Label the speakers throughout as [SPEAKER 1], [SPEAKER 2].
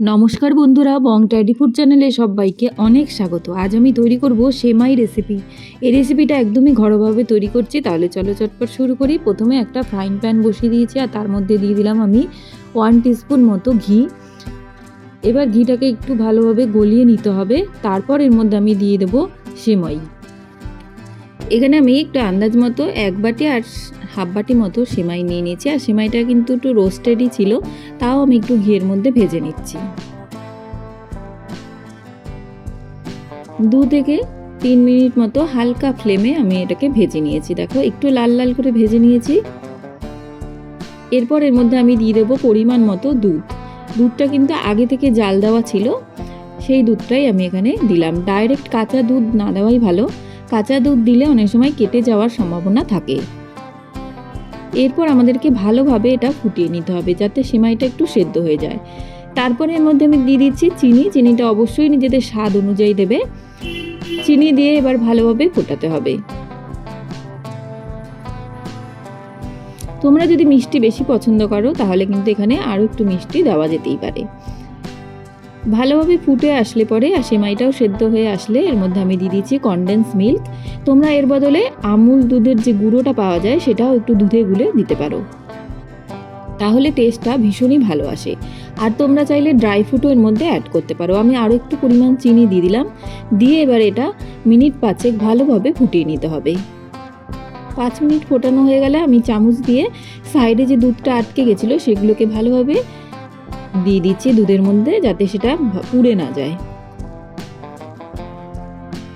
[SPEAKER 1] নমস্কার বন্ধুরা, বং teddy food চ্যানেলে সবাইকে অনেক স্বাগত। আজ আমি তৈরি করব সেমাই রেসিপি এই রেসিপিটা একদমই ঘরোয়াভাবে তৈরি করছি, তাহলে চলো চটপট শুরু করি। প্রথমে একটা ফ্রাইং প্যান বসিয়ে দিয়েছি আর তার মধ্যে দিয়ে দিলাম আমি ওয়ান টিস্পুন মতো ঘি। এবার ঘিটাকে একটু ভালোভাবে গলিয়ে নিতে হবে। তারপর এর মধ্যে আমি দিয়ে দেবো সেমাই। এখানে আমি একটু আন্দাজ মতো এক বাটি আর হাফ বাটি মতো সেমাই নিয়ে নিয়েছি। আর সেমাইটা কিন্তু একটু রোস্টেডই ছিল, তাও আমি একটু ঘিয়ের মধ্যে ভেজে নিচ্ছি। দু থেকে তিন মিনিট মতো হালকা ফ্লেমে আমি এটাকে ভেজে নিয়েছি। দেখো, একটু লাল লাল করে ভেজে নিয়েছি। এরপর এর মধ্যে আমি দিয়ে দেবো পরিমাণ মতো দুধ। দুধটা কিন্তু আগে থেকে জাল দেওয়া ছিল, সেই দুধটাই আমি এখানে দিলাম। ডাইরেক্ট কাঁচা দুধ না দেওয়াই ভালো। কাঁচা দুধ দিলে অনেক সময় কেটে যাওয়ার সম্ভাবনা থাকে। এরপর আমাদেরকে ভালোভাবে এটা ফুটিয়ে নিতে হবে যাতে সেমাইটা একটু সেদ্ধ হয়ে যায়। তারপরে এর মধ্যে আমি দিয়ে দিচ্ছি চিনি। চিনিটা অবশ্যই নিজেদের স্বাদ অনুযায়ী দেবে। চিনি দিয়ে এবার ভালোভাবে ফোটাতে হবে। তোমরা যদি মিষ্টি বেশি পছন্দ করো, তাহলে কিন্তু এখানে আরও একটু মিষ্টি দেওয়া যেতেই পারে। ভালোভাবে ফুটে আসলে পরে আর সেমাইটাও সেদ্ধ হয়ে আসলে এর মধ্যে আমি দিয়ে দিচ্ছি কনডেন্স মিল্ক তোমরা এর বদলে আমুল দুধের যে গুঁড়োটা পাওয়া যায় সেটাও একটু দুধে গুলে দিতে পারো। তাহলে টেস্টটা ভীষণই ভালো আসে। আর তোমরা চাইলে ড্রাই ফ্রুটও এর মধ্যে অ্যাড করতে পারো। আমি আরও একটু পরিমাণ চিনি দিয়ে দিলাম। দিয়ে এবার এটা মিনিট পাঁচেক ভালোভাবে ফুটিয়ে নিতে হবে। পাঁচ মিনিট ফোটানো হয়ে গেলে আমি চামচ দিয়ে সাইডে যে দুধটা আটকে গেছিল সেগুলোকে ভালোভাবে দিয়ে দিচ্ছি দুধের মধ্যে যাতে সেটা পুড়ে না যায়।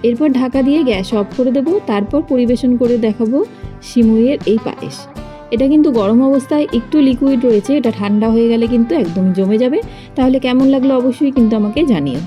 [SPEAKER 1] এরপর ঢাকা দিয়ে গ্যাস অফ করে দেবো, তারপর পরিবেশন করে দেখাবো সিমুইয়ের এই পায়েস। এটা কিন্তু গরম অবস্থায় একটু লিকুইড রয়েছে, এটা ঠান্ডা হয়ে গেলে কিন্তু একদম জমে যাবে। তাহলে কেমন লাগল অবশ্যই কিন্তু আমাকে জানিও।